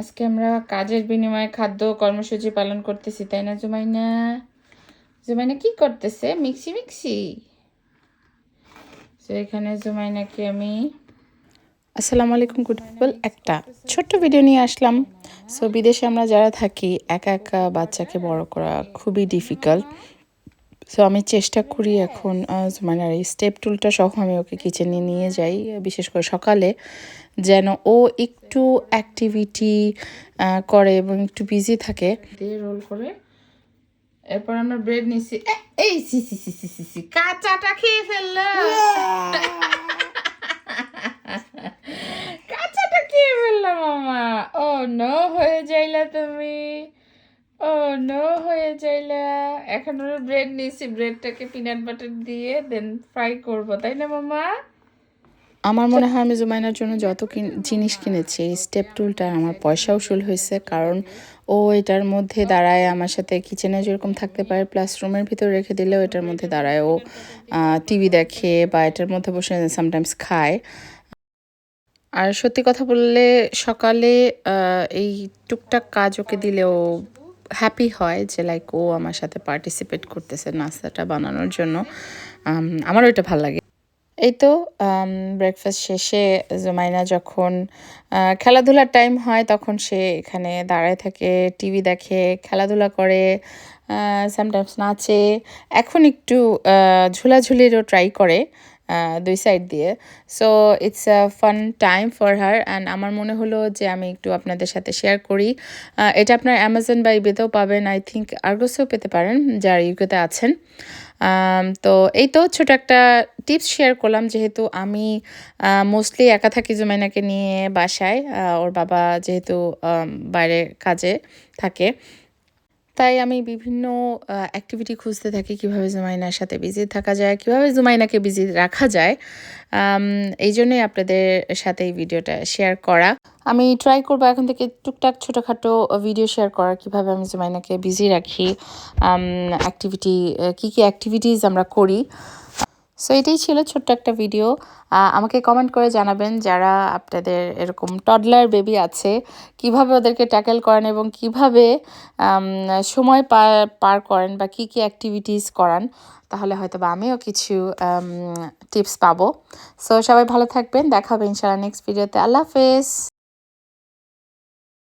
আজকে আমরা কাজের বিনিময়ে খাদ্য কর্মসূচি পালন করতেছি, তাই না জুমাইনা? জুমাইনা কি করতেছে? Mixie mixie? তো এখানে জুমাইনাকে আমি আসসালামু আলাইকুম গুড পিপল একটা ছোট্ট ভিডিও নিয়ে আসলাম। সো বিদেশে আমরা যারা থাকি, একা একা বাচ্চাকে বড় করা খুবই ডিফিকাল্ট সো আমি চেষ্টা করি এখন মানে স্টেপ টুলটা সহ আমি ওকে কিচেনে নিয়ে যাই, বিশেষ করে সকালে, যেন ও একটু অ্যাক্টিভিটি করে এবং একটু বিজি থাকে। রোল করে, এরপর আমরা ব্রেড নিছি। এই, সি সি সি সি সি সি, কাঁচাটা খেয়ে ফেলল। কাঁচাটা খেয়ে ফেলল, মামা। ও নো হয়ে যাইলা তুমি। ও নো হয়ে যাইলা। এখন ব্রেড নিছি ব্রেডটাকে পিনাট বাটার দিয়ে দেন ফ্রাই করব, তাই না, মামা? আমার মনে হয় আমি জুমাইনার জন্য যত জিনিস কিনেছি, এই স্টেপ টুলটা আমার পয়সা উসুল হয়েছে, কারণ ও এটার মধ্যে দাঁড়ায়, আমার সাথে কিচেনে যেরকম থাকতে পারে প্লাস রুমের ভিতরে রেখে দিলেও এটার মধ্যে দাঁড়ায় ও টিভি দেখে বা এটার মধ্যে বসে সামটাইমস খায়। আর সত্যি কথা বললে সকালে এই টুকটাক কাজ ওকে দিলেও হ্যাপি হয় যে লাইক ও আমার সাথে পার্টিসিপেট করতেছে নাস্তাটা বানানোর জন্য। আমারও এটা ভালো লাগে। এই তো ব্রেকফাস্ট শেষে জুমাইনা যখন খেলাধুলার টাইম হয় তখন সে এখানে দাঁড়ায় থাকে টিভি দেখে, খেলাধুলা করে সামটাইমস নাচে। এখন একটু ঝুলাঝুলিরও ট্রাই করে। দুই সাইড দিয়ে। So it's a fun time for her and আমার মনে হলো যে আমি একটু আপনাদের সাথে শেয়ার করি। এটা আপনার অ্যামাজন বা ইবেতেও পাবেন। আই থিঙ্ক আর্গোসেও পেতে পারেন যারা ইউকেতে আছেন। তো এই তো ছোট একটা টিপস শেয়ার করলাম যেহেতু আমি মোস্টলি একা থাকি জুমাইনাকে নিয়ে বাসায়। ওর বাবা যেহেতু বাইরে কাজে থাকে। তাই আমি বিভিন্ন অ্যাক্টিভিটি খুঁজতে থাকি কীভাবে জুমাইনার সাথে বিজি থাকা যায়, কীভাবে জুমাইনাকে বিজি রাখা যায় এই জন্যই আপনাদের সাথে এই ভিডিওটা শেয়ার করা। আমি ট্রাই করব এখন থেকে টুকটাক ছোটোখাটো ভিডিও শেয়ার করা, কীভাবে আমি জুমাইনাকে বিজি রাখি অ্যাক্টিভিটি কী কী অ্যাক্টিভিটিস আমরা করি। সো এটাই ছিল ছোট্ট একটা ভিডিও আমাকে কমেন্ট করে জানাবেন যারা আপনাদের এরকম টডলার বেবি আছে, কীভাবে ওদেরকে ট্যাকেল করেন এবং কীভাবে সময় পার পার করেন বা কী কী অ্যাক্টিভিটিস করান, তাহলে হয়তো বা আমিও কিছু টিপস পাবো। সো সবাই ভালো থাকবেন। দেখা হবে ইনশাআল্লাহ নেক্সট ভিডিওতে আল্লাহ হাফেজ।